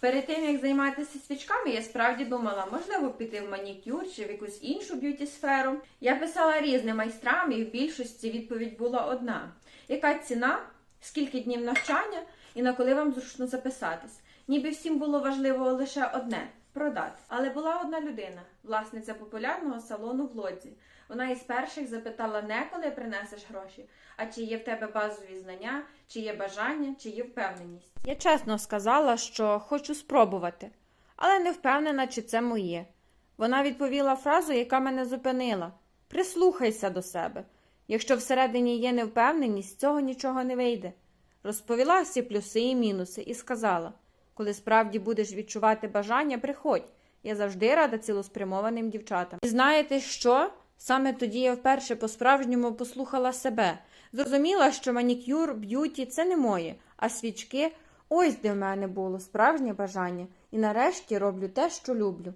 Перед тим як займатися свічками, я справді думала, можливо, піти в манікюр чи в якусь іншу б'юті сферу. Я писала різним майстрам, і в більшості відповідь була одна: яка ціна, скільки днів навчання і на коли вам зручно записатись. Ніби всім було важливо лише одне продати. Але була одна людина, власниця популярного салону в Лодзі. Вона із перших запитала не коли принесеш гроші, а чи є в тебе базові знання, чи є бажання, чи є впевненість. Я чесно сказала, що хочу спробувати, але не впевнена, чи це моє. Вона відповіла фразу, яка мене зупинила: прислухайся до себе. Якщо всередині є невпевненість, з цього нічого не вийде. Розповіла всі плюси і мінуси і сказала: коли справді будеш відчувати бажання, приходь. Я завжди рада цілеспрямованим дівчатам. І знаєте що? Саме тоді я вперше по-справжньому послухала себе. Зрозуміла, що манікюр, б'юті це не моє, а свічки ось де в мене було справжнє бажання. І нарешті роблю те, що люблю.